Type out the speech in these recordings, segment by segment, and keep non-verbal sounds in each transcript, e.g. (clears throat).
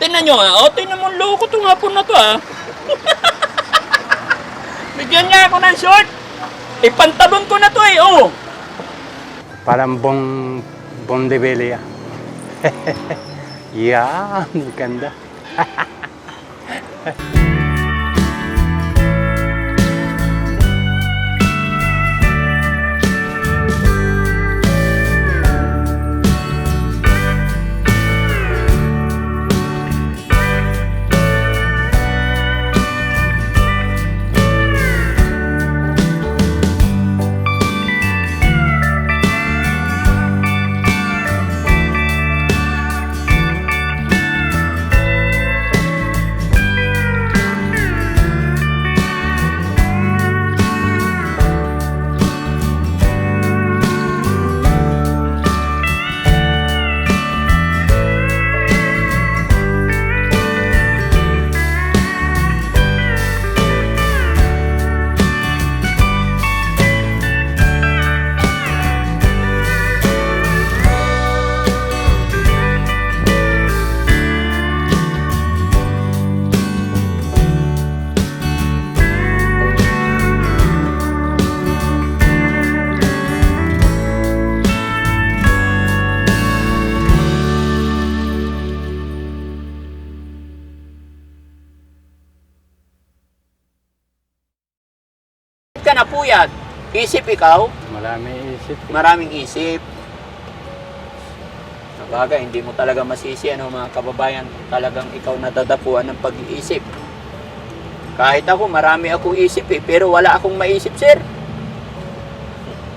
Tingnan nyo nga. O, tingnan mo, loko itong hapon na to ah. (laughs) Bigyan niya ako ng short. Ipantalon ko na to eh, oh. Parang bong, bondebele ah. (laughs) Yan, ganda. (laughs) ka na puyat. Isip ikaw, Marami isip. maraming isip. Sabagay, hindi mo talaga masisi ano mga kababayan, talagang ikaw nadadapuan ng pag-iisip. Kahit ako, marami akong isip eh, pero wala akong maisip, sir.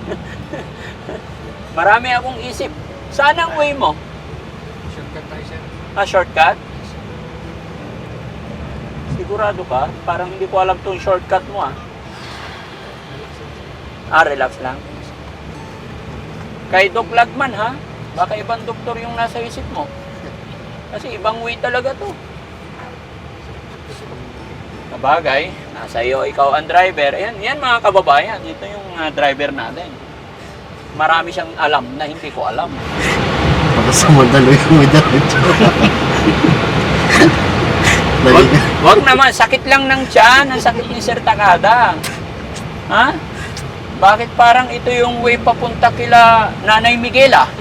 (laughs) marami akong isip. Saan ang way mo? Shortcut tayo, sir. Ah, shortcut? Sigurado ka? Parang hindi ko alam tong shortcut mo ah. Ah, relax lang. Kay Doc Lagman ha? Baka ibang doktor yung nasa isip mo. Kasi ibang way talaga to. Sabagay, nasa iyo ikaw ang driver. Yan, yan mga kababayan. Ito yung ah, driver natin. Marami siyang alam na hindi ko alam. Para sa madalo yung medalyo. Wag, wag naman, sakit lang ng tiyan, ang sakit ni Sir Takada. Ha? Bakit parang ito yung way papunta kila Nanay Miguela? (laughs)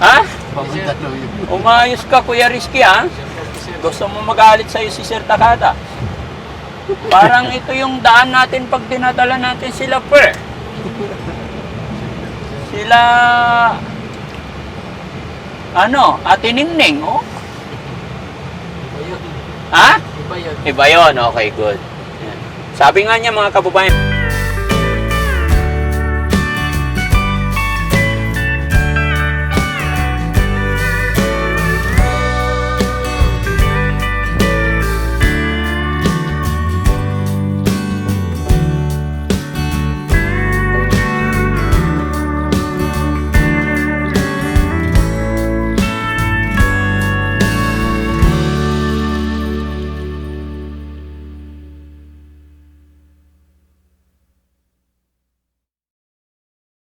Ha? Pamadalo yun. Umayos ka, Kuya Rizky, ha? Gusto mo magalit sa'yo si Sir Takada? Parang ito yung daan natin pag dinadala natin sila per. Sila... Ano? Ate Ningning, oh? Ha? Iba yun. Iba yun. Okay, good. Sabi nga niya mga kababayan,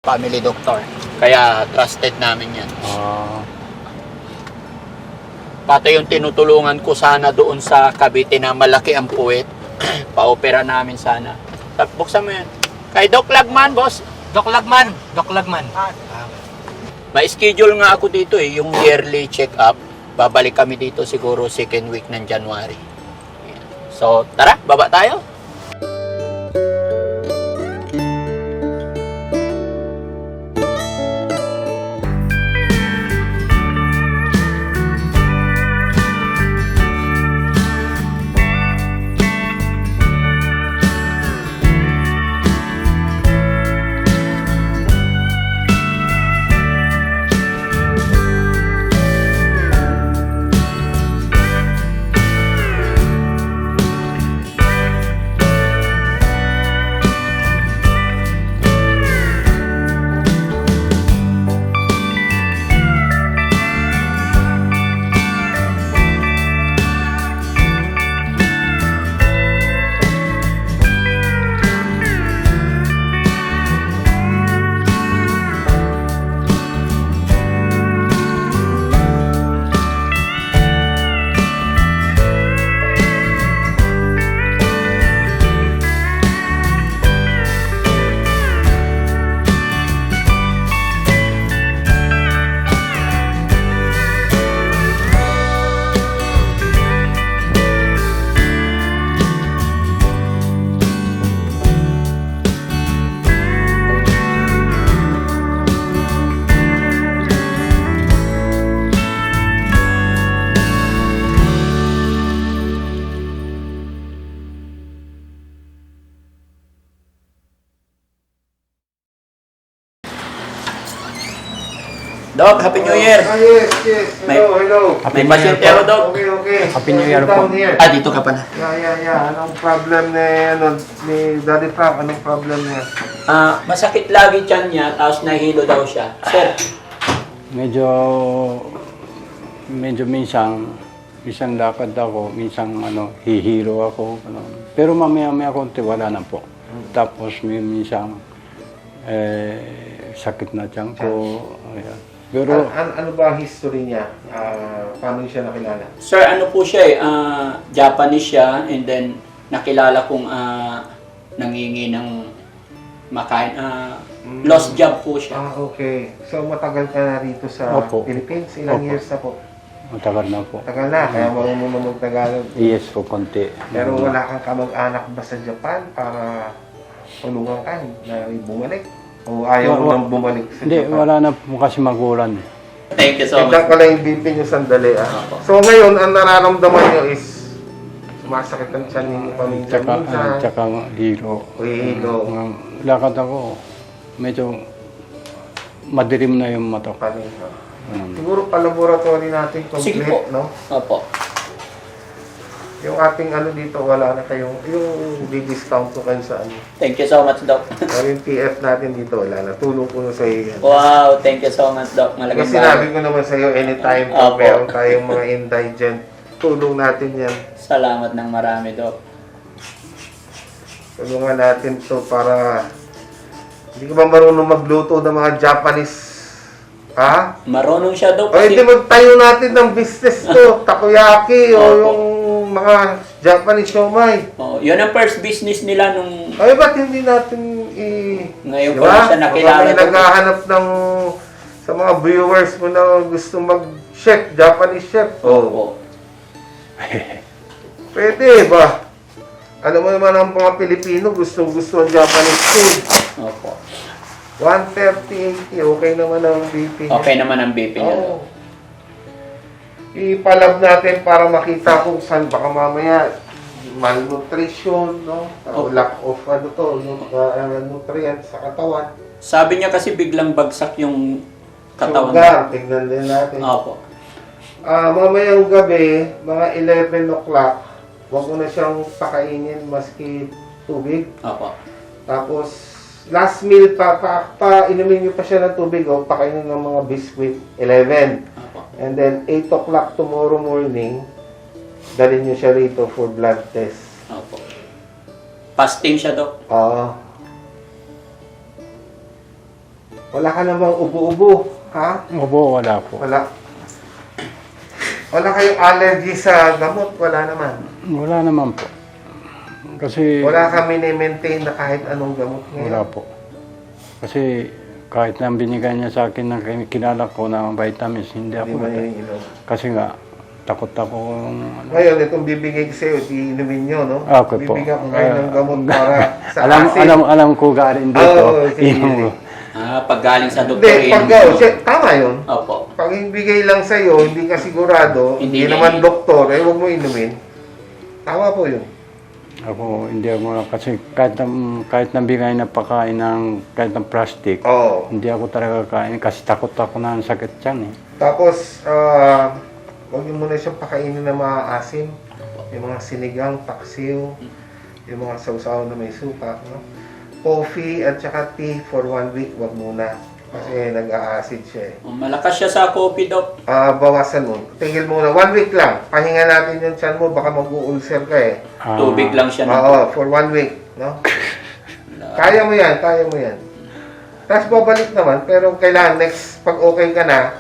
family doctor. Kaya trusted namin yan. Oh, Pati yung tinutulungan ko sana doon sa Cavite na malaki ang puwet. (clears throat) Pa-opera namin sana. Tap, buksan mo yan. Kay Doc Lagman, boss. Doc Lagman. Doc Lagman. May schedule nga ako dito eh, yung yearly check-up. Babalik kami dito siguro second week ng January. So, tara, baba tayo. Doc, Happy New Year. Ah, yes, yes. May- Hello, hello. May pasyente ako, Doc. Okay, okay. Happy New Year down po. here. Ah, dito ka pala. Yeah, yeah, yeah. Anong problem ni, ano, ni Daddy Frank? Anong problem niya? Ah, masakit lagi tiyan niya, tapos nahilo daw siya. Sir, Medyo, medyo minsan, minsan lakad ako, minsan ano, hihiro ako. Ano. Pero mamaya-maya konti, wala na po. Tapos may minsan, eh, sakit na tiyan ko. Ayan. Pero, An- an- ano ba ang history niya? Ah, paano siya nakilala? sir, ano po siya eh, ah, Japanese siya, and then nakilala kong ah, nangingi ng makain, ah, lost job po siya. Ah, okay. So, matagal ka na rito sa Opo. Philippines? Ilang Opo. years na po? matagal na po. Tagal na, kaya marunong na mag-Tagalog. Yes po, konti. Pero wala kang kamag-anak ba sa Japan para tulungan ka na bumalik? O ayaw mo nang bumalik sa Hindi, Japan? wala na po kasi magulan. Thank you so much. ko lang yung BP niyo sandali ah. Opo. So ngayon, ang nararamdaman niyo is sumasakit ang tiyan ninyo Tsaka, paminsan-minsan. ah, tsaka hilo. Uhilo. Mga lakad ako, medyo madilim na yung mata ko. Paninga. Ganun. Siguro pa-laboratory natin Sige complete, po. no? Opo. Yung ating ano dito, wala na kayong, yung di-discount ko kayo sa ano. Thank you so much, Doc. Pero yung PF natin dito, wala na. Tulong ko na sa iyo. yan. wow, thank you so much, Doc. Malaking Kasi sinabi ko naman sa iyo, anytime Opo. kung meron tayong mga indigent, tulong natin yan. Salamat ng marami, Doc. Tulungan natin to para hindi ka ba marunong magluto ng mga Japanese ha? Marunong siya, Doc. O hindi magtayo natin ng business to, (laughs) takoyaki o Opo. yung mga Japanese siomai. Oh, yun ang first business nila nung Ay, ba't hindi natin i... Ngayon Di ko siya nakilala, Doc. naghahanap ng sa mga viewers mo na gusto mag-chef, Japanese chef. Opo. (laughs) Pwede ba? Alam mo naman ang mga Pilipino, gustong gusto ang Japanese food. Opo. 130, 80, okay naman ang BP. niya. Okay naman ang BP niya. Oo. Ipalab natin para makita kung saan baka mamaya malnutrition, no? O Opo. lack of ano to, yung mga uh, nutrients sa katawan. Sabi niya kasi biglang bagsak yung katawan. Sugar, tignan din natin. Opo. Ah, mamayang gabi, mga 11 o'clock, huwag mo na siyang pakainin maski tubig. Opo. Tapos, last meal, pa, pa, pa inumin niyo pa siya ng tubig o pakainin ng mga biscuit, 11. Opo. And then, 8 o'clock tomorrow morning, dalhin niyo siya rito for blood test. Opo. Fasting siya, Doc. Ah. wala ka namang ubo-ubo, ha? Opo, wala po. Wala. Wala kayong allergy sa gamot? Wala naman. Wala naman po. Kasi, Wala ka mini-maintain na kahit anong gamot wala ngayon? po. Kasi, kahit na binigay niya sa akin ng kin- kinala ko na vitamins, hindi Hindi ako. ba? Kasi nga, takot ako. ano. Ngayon, itong bibigay ko sa'yo, iinumin nyo, no? Ah, Okay po. Bibigyan ko kayo ng gamot Ah, para (laughs) sa alam, asin. alam, alam ko galing dito. Oo, sige. Ah, pag galing sa Hindi, doktor, pag, oh, mo. siya- tama yun. Opo. Pag ibigay lang sa'yo, hindi ka sigurado, Hindi hindi, naman doktor, eh, huwag mo inumin. Tama po yun. Ako, hindi ako kasi kahit na, kahit na bigay na pakain ng kahit ng plastic, Oo. hindi ako talaga kain kasi takot ako na ang sakit yan eh. Tapos, ah, huwag niyo muna siyang pakainin ng mga asim. Yung mga sinigang, paksiw, yung mga sausaw na may suka, no? Coffee at saka tea for one week, wag muna. Kasi nag-a-acid siya eh. Oh, Malakas siya sa coffee, Doc. Ah, bawasan mo. Tingil muna. One week lang. Pahinga natin yung tiyan mo. Baka mag-ulcer ka eh. Ah, Tubig lang siya. ng- Oo, for one week. No? Kaya mo yan. Kaya mo yan. Tapos babalik naman. Pero kailangan next, pag okay ka na,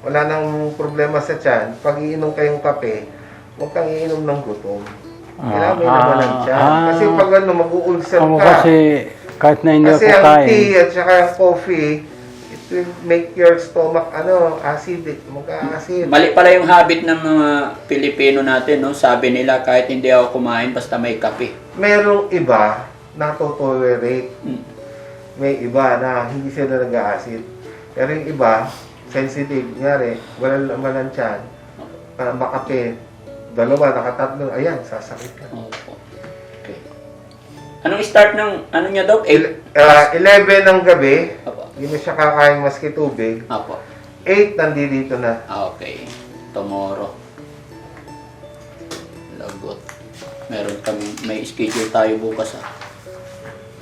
wala nang problema sa tiyan, pag iinom kayong kape, huwag kang iinom ng gutom. Kailangan may Ah, naman ng tiyan. ah. Kasi pag ano, mag-ulcer Ako ka. kasi kahit na hindi Kasi ako ang kain, tea at saka ang coffee, will make your stomach ano, acid, magka-acid. Mali pala yung habit ng mga Pilipino natin, no? Sabi nila, kahit hindi ako kumain, basta may kape. Merong iba na tolerate. Hmm. May iba na hindi sila nag-acid. Pero yung iba, sensitive. Nyari, walang laman ng tiyan. Uh, makape. Dalawa, nakatatlo. Ayan, sasakit ka. Opo. Okay. Anong start ng, ano niya? 8? Il- uh, 11 ng gabi, Opo. Hindi mo siya kakain maski tubig. Opo. 8 nandito na. Ah, Okay. Tomorrow. Lagot. Meron kami, may schedule tayo bukas ah.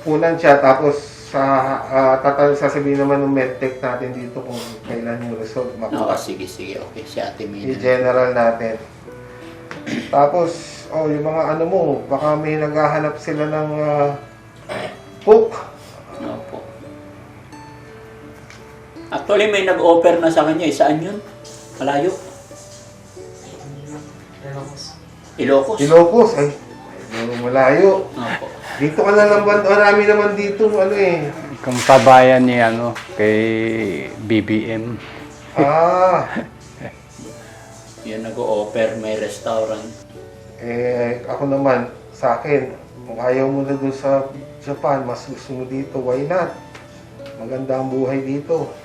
Unan siya, tapos sa uh, tatal sasabihin naman ng medtech natin dito kung kailan yung result makuha. sige, sige. Okay, si Ate Mina. I-general natin. Tapos, oh, yung mga ano mo, baka may naghahanap sila ng uh, hook. Actually, may nag-offer na sa kanya. eh. Saan yun? Malayo? Ilocos. Ilocos, ay, malayo. Opo. Dito ka na lang ba? Marami naman dito, ano eh. Kung kabayan ni ano, kay BBM. Ah, (laughs) Yan nag-offer, may restaurant. eh, ako naman, sa akin, kung ayaw mo na doon sa Japan, mas gusto mo dito, why not? Maganda ang buhay dito.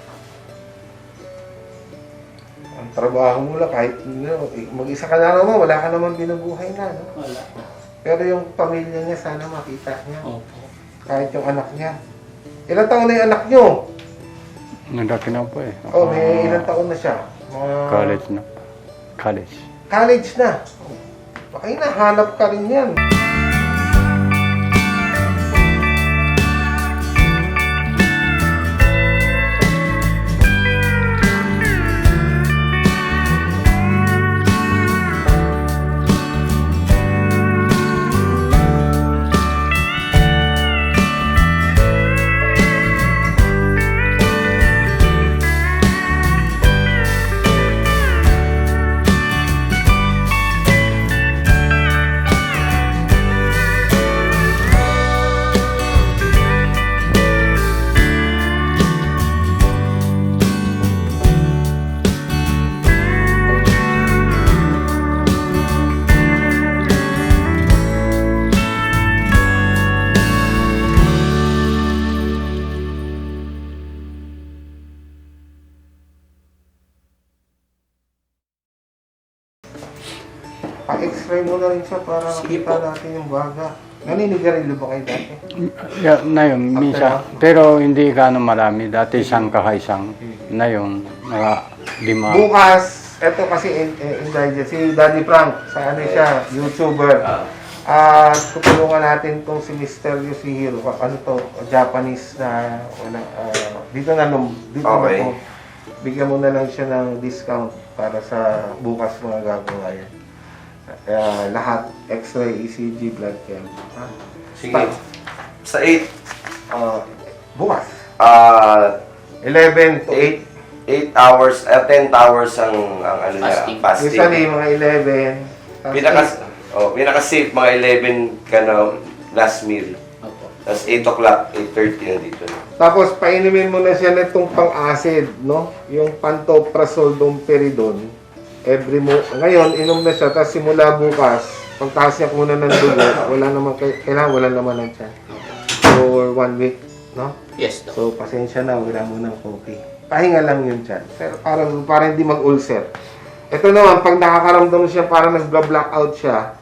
Trabaho mo lang, kahit ano, eh, mag-isa ka na naman, wala ka naman binubuhay na. No? Wala. Pero yung pamilya niya, sana makita niya. Opo. Kahit yung anak niya. Ilang taon na yung anak niyo? Nandaki na po eh. Oh, may ilang taon na siya? Mga College na. College. College na. Baka hinahanap ka rin yan. Na rin siya para Sige makita po. natin yung baga. Naninigarilyo ba kayo dati? Yeah, na yun, minsan. Pero hindi gaano marami. Dati isang kakaisang. Na yung mga lima. Bukas, eto kasi in, in, indigest, si Daddy Frank, sa ano siya, YouTuber. At tutulungan natin tong si Mr. Yoshihiro. Ano to, Japanese na, wala, ah, dito na, nung, dito Okay. na to. Bigyan mo na lang siya ng discount para sa bukas mga gagawa yan. Kaya lahat, X-ray, ECG, blood chem. Ha? Sige. Sa 8, Ah, bukas. ah 11 to 8. 8 hours, uh, 10 hours ang, ang ano niya, Fasting. fasting. Usually, mga 11. tapos Pinaka, eight. oh, pinaka safe, mga 11 ka na last meal. Opo. Tapos 8 o'clock, 8.30 na dito na. Tapos painumin mo na siya nitong pang-acid, no? Yung pantoprazole domperidone. Every mo ngayon inom na siya tapos simula bukas, pagtaas niya muna ng dugo, wala naman kailangan wala naman ng tiyan. For one week, no? Yes, Doc. So pasensya na, wala mo ng coffee. Pahinga lang yun dyan. Pero para, para hindi mag-ulcer. Ito naman, pag nakakaramdam siya, parang nag-blackout siya,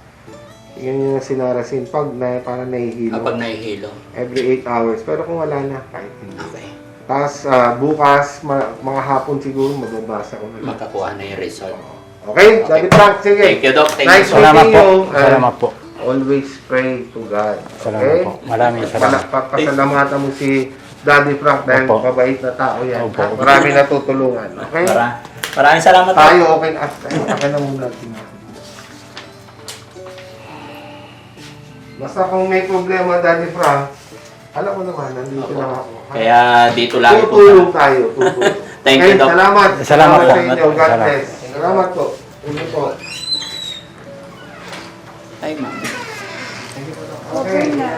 yun yung sinarasin. Pag na, parang nahihilo. Kapag nahihilo. Every 8 hours. Pero kung wala na, kahit hindi. Okay. Tapos ah, bukas, ma- mga hapon siguro, magbabasa ko na lang. Makakuha na yung result. Okay? Daddy Frank, sige. Thank you, Doc. Thank Nice you Salamat meeting po. Salamat po. Always pray to God. Salamat Okay? po. Maraming salamat. Pala- Pasalamatan mo si Daddy Frank dahil Opo. mabait na tao yan. Opo. Marami natutulungan. Okay? Mara- Maraming salamat. Tayo okay na. Akin na muna. Basta kung may problema, Daddy Frank, alam mo naman, nandito Opo. lang ako. ha? Kaya dito lagi po. Tutulong tayo. (laughs) Tutulong. Thank okay, you, Doc. Salamat. Salamat po. sa inyo. God Salamat. bless. Salamat po. Thank you po. Ay, ma'am. Okay. Okay na.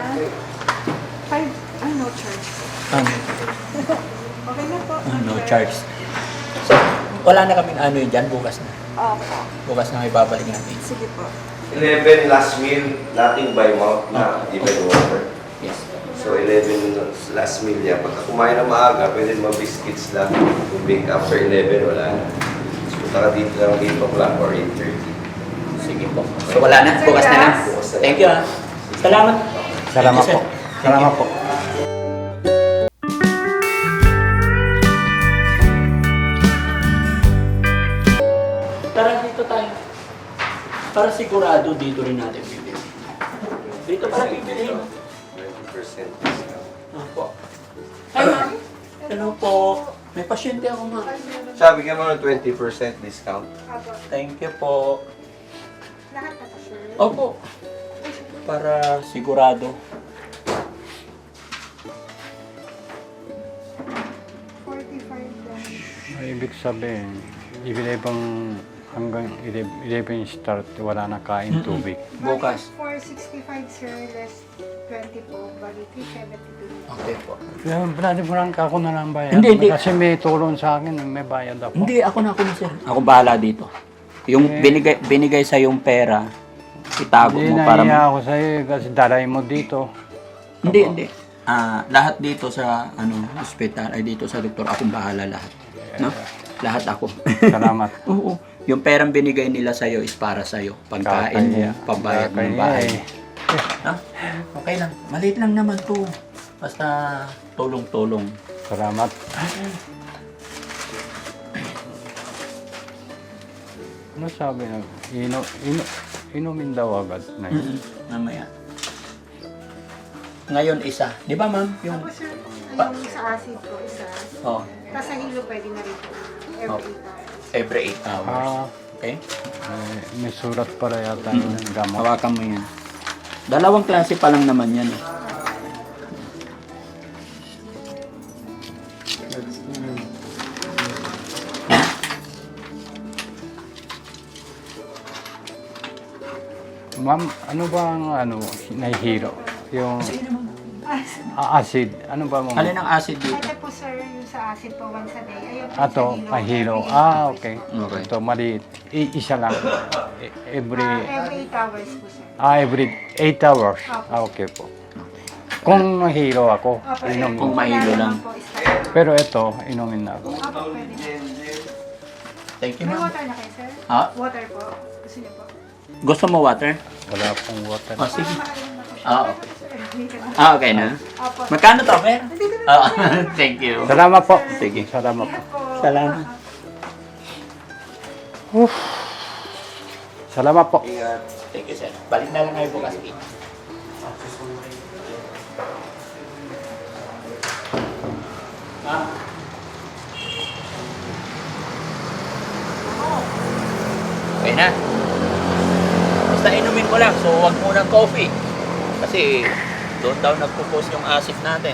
Five, ah, no charge. Um, (laughs) Okay na po. no charge. So, wala na kaming ano yun dyan, bukas na. Opo. Bukas na may babalik natin. Sige po. 11 last meal, nothing by mouth na even water. Yes. So, 11 last meal niya. Pagka kumain na maaga, pwede mga biscuits lang. Tubig after 11, wala na. So, punta ka dito lang 8 o'clock or 8.30. Sige po. So, wala na. Bukas na lang. Thank you. ah. Salamat. Salamat po. Salamat po. Tara dito tayo. Para sigurado dito rin natin bibilihin. Dito para bibilihin. 20% discount. Opo. Hi, ma'am. Hello po. May pasyente ako, ma'am. Sabi ka mo ng 20% discount. Apo. Thank you po. Lahat na po, sir. Opo. Para sigurado. 45 lang. Ay, ibig sabihin, ibigay bang hanggang 11 start, wala na kain tubig. Bukas. Bali, 465, sir. Less 20 po. Bali, 372. Okay po. Kaya, Bloody Frank, ako na lang bayad. Hindi, hindi. Kasi may tulong sa akin, may bayad ako. Hindi, ako na ako na sir. Ako bahala dito. Yung binigay binigay sa yung pera, itago Hindi mo para nahiya ako sa'yo kasi dalay mo dito. Hindi, hindi. Ah, lahat dito sa ano, hospital ay dito sa doktor akong bahala lahat. No? Lahat ako. Salamat. (laughs) Oo. Yung perang binigay nila sa is para sa iyo. Pagkain mo, Kakaya. pambayad ng bahay. eh. Ha? Okay lang. Maliit lang naman 'to. Basta tulong-tulong. Salamat. Ano sabi na? Ino, ino, inumin daw agad na yun. Mm-mm. Mamaya. Ngayon isa. Di ba ma'am? Yung Tapos, sir, yung sa acid po, isa. oh, Tapos sa hilo, pwede na rin po. Oh. Every 8 hours. every 8 hours. Ah, Okay? eh, may surat pala yata ng gamot. Hawakan mo yan. Dalawang klase pa lang naman yan. eh. Ma'am, ano ba ang ano, nahihiro? Yung ah, acid, ano ba mo? Alin ang acid dito? Ito po, sir, yung sa acid po once a day. Ayun po Ato, sa every Ah, eight okay. Okay. Ito, maliit. I- isa lang. E- Every, Ah, every 8 hours po, sir. Ah, every 8 hours. Ah, okay po. Kung mahiro ako, Opo, inumin. Kung mahilo lang. Po. Pero ito, inumin na ako. Opo, pwede na. Thank you, May ma'am. water na kayo, sir? Ha? Water po. Gusto niyo po? Gusto mo water? Wala pong water. Oh, sige. Para makainom na po siya. Ah, okay. Ah, okay na. Opo. Magkano to, Fer? Nandito na Ah, (laughs) thank you. Salamat po. Sige. Salamat po. Salamat. Salamat po. Ingat. Thank you, sir. Balik na lang kayo bukas. Ah. Okay na. Basta inumin mo lang. So, wag munang coffee. Kasi doon daw nagpo-post yung acid natin.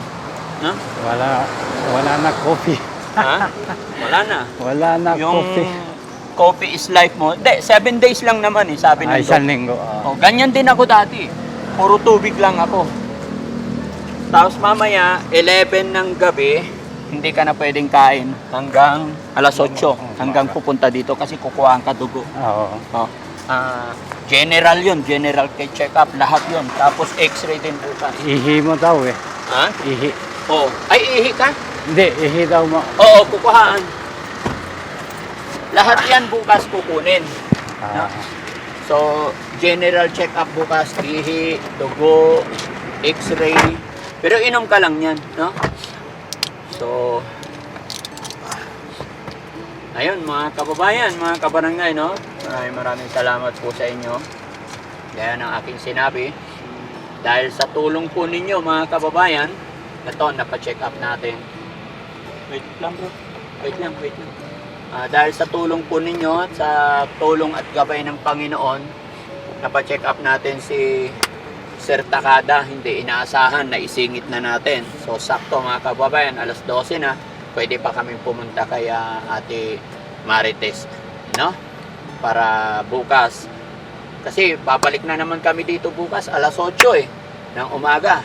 Ha? Wala, wala na coffee. Ha? (laughs) Wala na. Wala na yung coffee. Coffee is life mo. Hindi, seven days lang naman eh, sabi ng Ay, isang doc. linggo. ah. Oh, ganyan din ako dati. Puro tubig lang ako. Tapos mamaya, 11 ng gabi, hindi ka na pwedeng kain hanggang alas 8, hanggang pupunta dito kasi kukuhaan ka dugo. Oo. Oh. Ah, general yun, general kay check-up, lahat yun. Tapos x-ray din bukas. Ihi mo daw eh. Ha? Ihi. Oh, ay ihi ka? Hindi, ihi daw mo. Oo, kukuhaan. Lahat yan bukas kukunin. Ah, So, general check-up bukas, ihi, dugo, x-ray. Pero inom ka lang yan, no? So, ayun mga kababayan, mga kabarangay, no? Maraming maraming salamat po sa inyo. Gaya ng aking sinabi. Dahil sa tulong po ninyo, mga kababayan, ito, napacheck up natin. Wait lang bro. Wait lang, wait lang. Ah, dahil sa tulong po ninyo at sa tulong at gabay ng Panginoon, napacheck up natin si Sir Takada. Hindi inaasahan na isingit na natin. So, sakto mga kababayan, alas 12 na. Pwede pa kami pumunta kay ah, Ate Marites. No? Para bukas. Kasi babalik na naman kami dito bukas alas 8 eh ng umaga.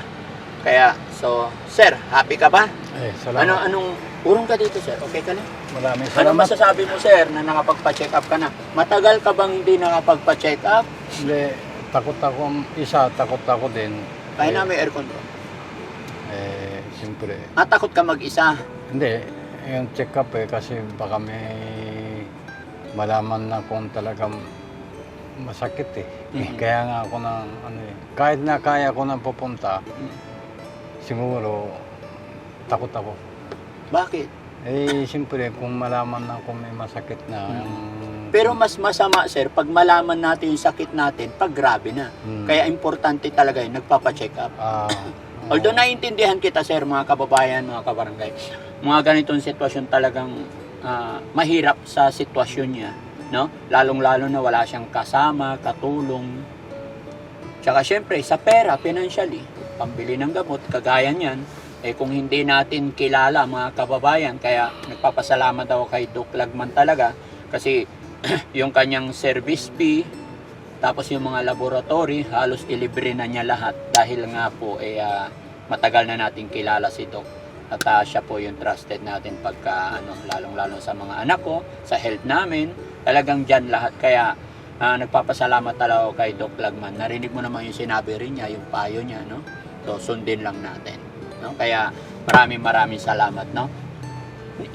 Kaya, so, Sir, happy ka ba? eh, salamat. Ano, anong, urong ka dito, Sir? Okay ka na? Maraming Ano salamat. masasabi mo, sir, na nakapagpa-check up ka na? Matagal ka bang hindi nakapagpa-check up? Hindi, takot ako. Isa, takot ako din. Kaya Eh, na may aircon ko. Eh, siyempre. Ah, takot ka mag-isa. Hindi, yung check up eh, kasi baka may malaman na kung talagang masakit eh. Mhm. Kaya nga ako ng ano eh. Kahit na kaya ko nang pupunta, Mhm. siguro takot ako. Bakit? Eh, siyempre, kung malaman na kung may masakit na yung Pero mas masama, sir, pag malaman natin yung sakit natin, pag grabe na. Mm. Kaya importante talaga yun, nagpapacheck up. Ah, (laughs) Although naiintindihan kita, sir, mga kababayan, mga kabarangay, mga ganitong sitwasyon talagang ah, mahirap sa sitwasyon niya. No? Lalong-lalo na wala siyang kasama, katulong. Tsaka syempre, sa pera, financially, pambili ng gamot, kagaya niyan, eh kung hindi natin kilala mga kababayan, kaya nagpapasalamat ako kay Doc Lagman talaga kasi (clears throat) yung kanyang service fee, tapos yung mga laboratory, halos ilibre na niya lahat dahil nga po eh, ah, matagal na natin kilala si Doc. At ah, siya po yung trusted natin pagka ano, lalong-lalo sa mga anak ko, sa health namin, talagang dyan lahat. Kaya ah, nagpapasalamat talaga ako kay Doc Lagman. Narinig mo naman yung sinabi rin niya, yung payo niya, no? So, sundin lang natin. No? Kaya maraming maraming salamat, no?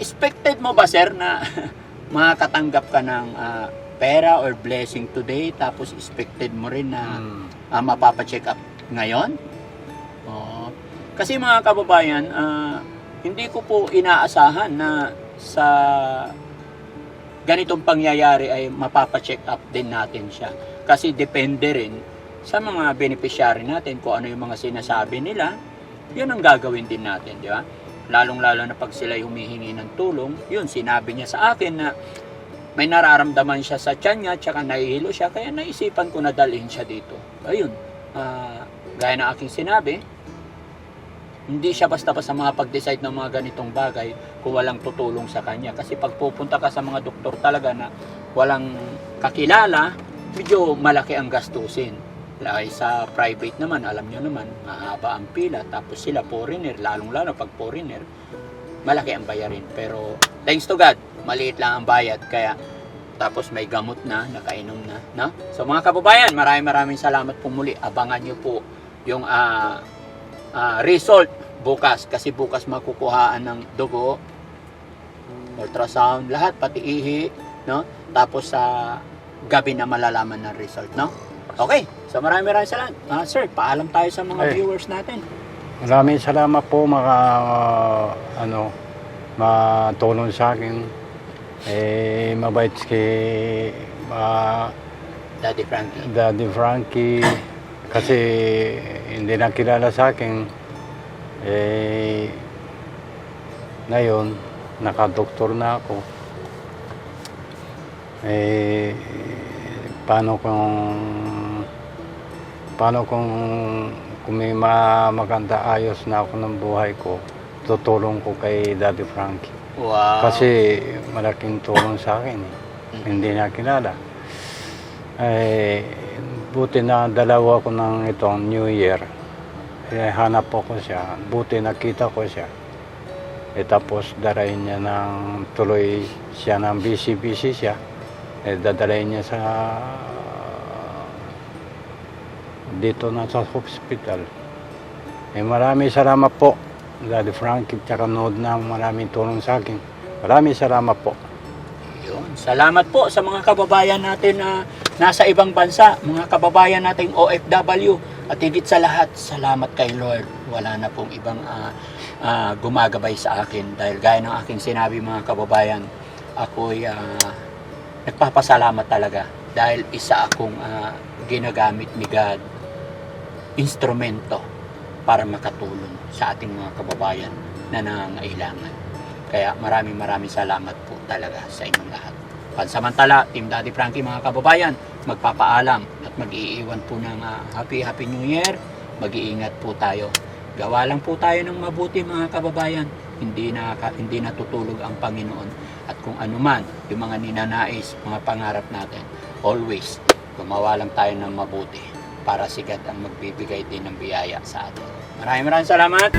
Expected mo ba, sir, na (laughs) makakatanggap ka ng ah, pera or blessing today tapos expected mo rin na ah, mapapacheck up ngayon? Oo. Kasi mga kababayan, ah, hindi ko po inaasahan na sa ganitong pangyayari ay mapapacheck up din natin siya. Kasi depende rin sa mga beneficiary natin kung ano yung mga sinasabi nila, yun ang gagawin din natin, di ba? Lalong-lalo na pag sila humihingi ng tulong, yun, sinabi niya sa akin na may nararamdaman siya sa tiyan niya, tsaka nahihilo siya, kaya naisipan ko na dalhin siya dito. Ayun, ah, gaya ng aking sinabi, hindi siya basta-basta makapag-decide ng mga ganitong bagay kung walang tutulong sa kanya. Kasi pag pupunta ka sa mga doktor talaga na walang kakilala, medyo malaki ang gastusin. Lagi sa private naman, alam nyo naman, mahaba ang pila. Tapos sila foreigner, lalong-lalo pag foreigner, malaki ang bayarin. Pero thanks to God, maliit lang ang bayad. Kaya tapos may gamot na, nakainom na. No? So mga kababayan, maraming maraming salamat po muli. Abangan nyo po yung ah, ah, result bukas. Kasi bukas makukuhaan ng dugo, ultrasound, lahat, pati ihi. No? Tapos sa gabi na malalaman ng result. No? Okay, so maraming maraming salamat. Ah, sir, paalam tayo sa mga Ay. viewers natin. maraming salamat po mga ano matulong sa akin. Eh, mabait kay ah, Daddy Frankie. Daddy Frankie kasi hindi na kilala sa akin. Eh, ngayon, nakadoktor na ako. Eh, paano kung paano kung kung may ma- maganda ayos na ako ng buhay ko, tutulong ko kay Daddy Frankie. Wow. Kasi malaking tulong sa akin eh. Hindi na kilala. Eh, buti na dalawa ko ng itong New Year. Eh, hanap ko siya. Buti nakita ko siya. Eh, tapos darayin niya ng tuloy siya ng busy-busy siya. Eh, dadalayin niya sa dito na sa hospital. Eh, maraming salamat po. Daddy Frankie, tsaka nood na maraming tulong sa akin. Maraming salamat po. Yun. Salamat po sa mga kababayan natin na nasa ibang bansa, mga kababayan nating OFW. At higit sa lahat, salamat kay Lord. Wala na pong ibang ah, ah, gumagabay sa akin. Dahil gaya ng aking sinabi mga kababayan, ako'y ah, nagpapasalamat talaga. Dahil isa akong ah, ginagamit ni God, instrumento para makatulong sa ating mga kababayan na nangangailangan. Kaya maraming maraming salamat po talaga sa inyong lahat. Pansamantala, Team Daddy Frankie mga kababayan, magpapaalam at mag-iiwan po ng ah, Happy Happy New Year. Mag-iingat po tayo. Gawa lang po tayo ng mabuti mga kababayan. Hindi na hindi natutulog ang Panginoon. At kung ano man, yung mga ninanais, mga pangarap natin, always gumawa lang tayo ng mabuti para sigat ang magbibigay din ng biyaya sa atin. Maraming maraming salamat.